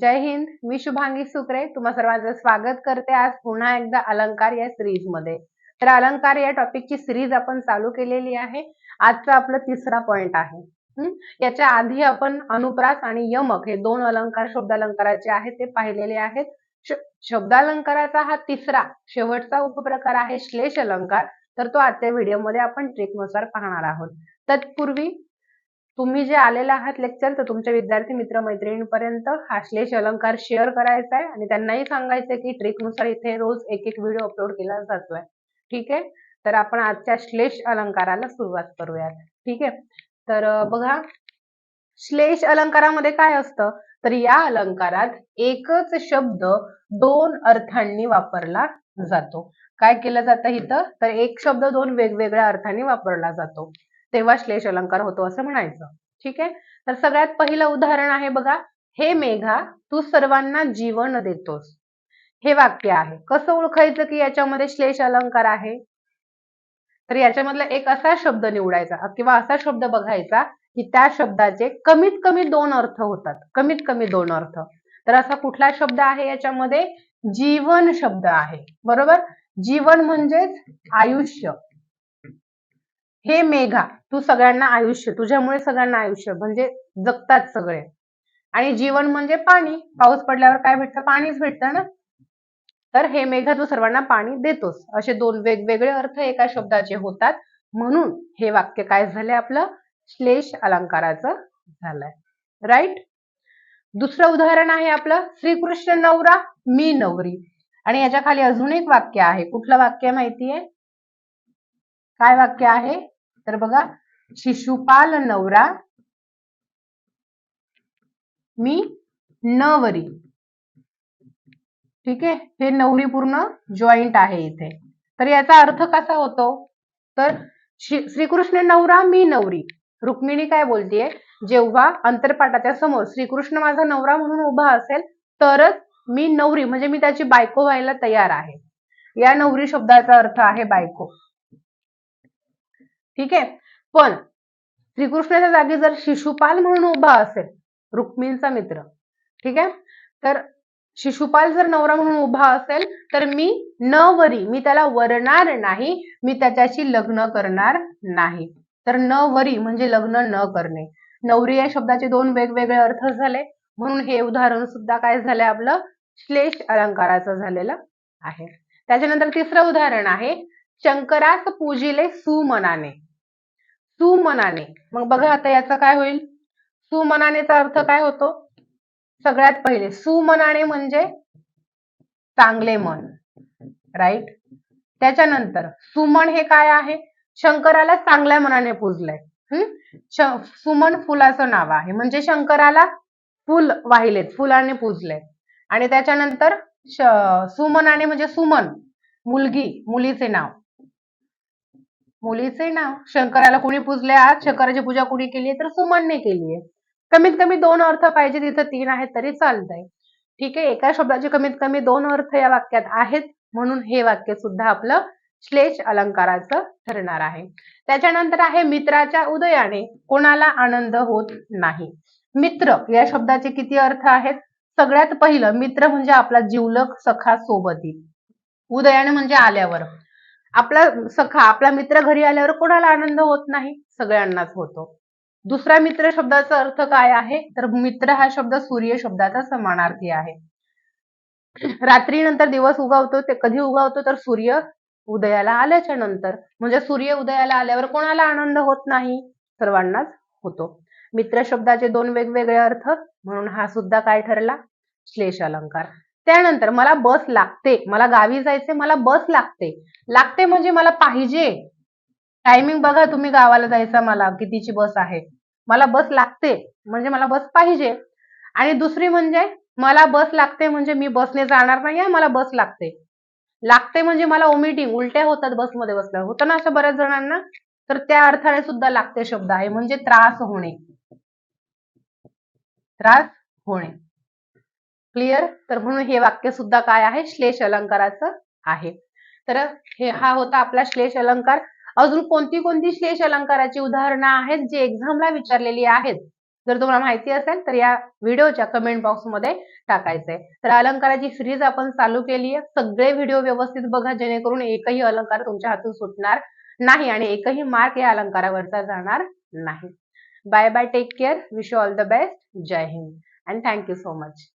जय हिंद मी शुभांगी सुकरे तुम्हा सर्वांचं स्वागत करते आज पुन्हा एकदा अलंकार या सिरीजमध्ये. तर अलंकार या टॉपिकची सिरीज आपण चालू केलेली आहे. आजचा आपला तिसरा पॉइंट आहे. याच्या आधी आपण अनुप्रास आणि यमक हे दोन अलंकार शब्दालंकाराचे आहेत ते पाहिलेले आहेत. शब्दालंकाराचा हा तिसरा शेवटचा उपप्रकार आहे श्लेष अलंकार. तर तो आजच्या व्हिडिओमध्ये आपण ट्रेकनुसार पाहणार आहोत. तत्पूर्वी तुम्ही जे आलेला आहात लेक्चर तर तुमच्या विद्यार्थी मित्र मैत्रिणींपर्यंत हा श्लेष अलंकार शेअर करायचा आहे आणि त्यांनाही सांगायचंय की ट्रिकनुसार इथे रोज एक एक व्हिडिओ अपलोड केला जातोय. ठीक आहे? तर आपण आजच्या श्लेष अलंकाराला सुरुवात करूयात. ठीक आहे? तर बघा. श्लेष अलंकारामध्ये काय असतं? तर या अलंकारात एकच शब्द दोन अर्थांनी वापरला जातो. काय केलं जातं इथं? तर एक शब्द दोन वेगवेगळ्या अर्थांनी वापरला जातो. तेव्हा श्लेष अलंकार होतो असं म्हणायचं. ठीक आहे? तर सगळ्यात पहिलं उदाहरण आहे बघा. हे मेघा तू सर्वांना जीवन देतोस. हे वाक्य आहे. कसं ओळखायचं की याच्यामध्ये श्लेष अलंकार आहे? तर याच्यामधला एक असा शब्द निवडायचा किंवा असा शब्द बघायचा की त्या शब्दाचे कमीत कमी दोन अर्थ होतात. कमीत कमी दोन अर्थ. तर असा कुठला शब्द आहे याच्यामध्ये? जीवन शब्द आहे. बरोबर? जीवन म्हणजेच आयुष्य. हे मेघा तू सगळ्यांना आयुष्य तुझ्यामुळे सगळ्यांना आयुष्य म्हणजे जगतात सगळे. आणि जीवन म्हणजे पाणी. पाऊस पडल्यावर काय भेटतं? पाणीच भेटतं ना? तर हे मेघा तू सर्वांना पाणी देतोस. असे दोन वेगवेगळे अर्थ एका शब्दाचे होतात. म्हणून हे वाक्य काय झालंय आपलं? श्लेष अलंकाराचं झालंय. राईट दुसरं उदाहरण आहे आपलं. श्रीकृष्ण नवरा मी नवरी. आणि याच्या खाली अजून एक वाक्य आहे. कुठलं वाक्य माहितीये? काय वाक्य आहे? तर बघा शिशुपाल नवरा मी नवरी. ठीक आहे? हे नवरी पूर्ण जॉईंट आहे इथे. तर याचा अर्थ कसा होतो? तर श्रीकृष्ण नवरा मी नवरी. रुक्मिणी काय बोलतीये? जेव्हा अंतरपाठाच्या समोर श्रीकृष्ण माझा नवरा म्हणून उभा असेल तरच मी नवरी म्हणजे मी त्याची बायको व्हायला तयार आहे. या नवरी शब्दाचा अर्थ आहे बायको. ठीक आहे? पण श्रीकृष्णाच्या जागी जर शिशुपाल म्हणून उभा असेल रुक्मिणीचा मित्र ठीक आहे? तर शिशुपाल जर नवरा म्हणून उभा असेल तर मी न वरी मी त्याला वरणार नाही मी त्याच्याशी लग्न करणार नाही. तर न वरी म्हणजे लग्न न करणे. नवरी या शब्दाचे दोन वेगवेगळे अर्थ झाले. म्हणून हे उदाहरण सुद्धा काय झालंय आपलं? श्लेष अलंकाराचं झालेलं आहे. त्याच्यानंतर तिसरं उदाहरण आहे शंकरास पूजिले सुमनाने. सुमनाने मग बघा आता याचा काय होईल? सुमनानेचा अर्थ काय होतो? सगळ्यात पहिले सुमनाने म्हणजे चांगले मन. राईट त्याच्यानंतर सुमन हे काय आहे? शंकराला चांगल्या मनाने पूजलंय. हम्म सुमन फुलाचं नाव आहे. म्हणजे शंकराला फुल वाहिलेत फुलाने पूजलंय. आणि त्याच्यानंतर सुमनाने म्हणजे सुमन मुलगी मुलीचे नाव. मुलीचे नाव शंकराला कुणी पूजले आज? शंकराची पूजा कुणी केली तर सुमनने केली आहे. कमीत कमी दोन अर्थ पाहिजे तिथं तीन आहेत तरी चालतंय. ठीक आहे एका शब्दाचे कमीत कमी दोन अर्थ या वाक्यात आहेत म्हणून हे वाक्य सुद्धा आपलं श्लेष अलंकाराचं ठरणार आहे. त्याच्यानंतर आहे मित्राच्या उदयाने कोणाला आनंद होत नाही? मित्र या शब्दाचे किती अर्थ आहेत? सगळ्यात पहिलं मित्र म्हणजे आपला जीवलक सखा सोबती. उदयाने म्हणजे आल्यावर. आपला सखा आपला मित्र घरी आल्यावर कोणाला आनंद होत नाही? सगळ्यांनाच होतो. दुसरा मित्र शब्दाचा अर्थ काय आहे? तर मित्र हा शब्द सूर्य शब्दाचा समानार्थी आहे. रात्री नंतर दिवस उगवतो ते कधी उगवतो? तर सूर्य उदयाला आल्याच्यानंतर. म्हणजे सूर्य उदयाला आल्यावर कोणाला आनंद होत नाही? सर्वांनाच होतो. मित्र शब्दाचे दोन वेगवेगळे अर्थ म्हणून हा सुद्धा काय ठरला? श्लेष अलंकार. त्यानंतर मला बस लागते. मला गावी जायचे मला बस लागते. लागते म्हणजे मला पाहिजे. टायमिंग बघा तुम्ही गावाला जायचा मला कितीची बस आहे. मला बस लागते म्हणजे मला बस पाहिजे. आणि दुसरी म्हणजे मला बस लागते म्हणजे मी बसने जाणार नाही मला बस लागते. लागते म्हणजे मला ओमिटिंग उलट्या होतात बसमध्ये बसल्यावर. होतं ना अशा बऱ्याच जणांना? तर त्या अर्थाने सुद्धा लागते शब्द आहे म्हणजे त्रास होणे. त्रास होणे. क्लिअर? तर म्हणून हे वाक्य सुद्धा काय आहे? श्लेष अलंकाराचं आहे. तर हे हा होता आपला श्लेष अलंकार. अजून कोणती कोणती श्लेष अलंकाराची उदाहरणं आहेत जे एक्झामला विचारलेली आहेत? जर तुम्हाला माहिती असेल तर या व्हिडिओच्या कमेंट बॉक्समध्ये टाकायचंय. तर अलंकाराची सिरीज आपण चालू केली आहे सगळे व्हिडिओ व्यवस्थित बघा जेणेकरून एकही अलंकार तुमच्या हातून सुटणार नाही आणि एकही मार्क या अलंकारावरचा जाणार नाही. Bye bye take care wish all the best Jai Hind and thank you so much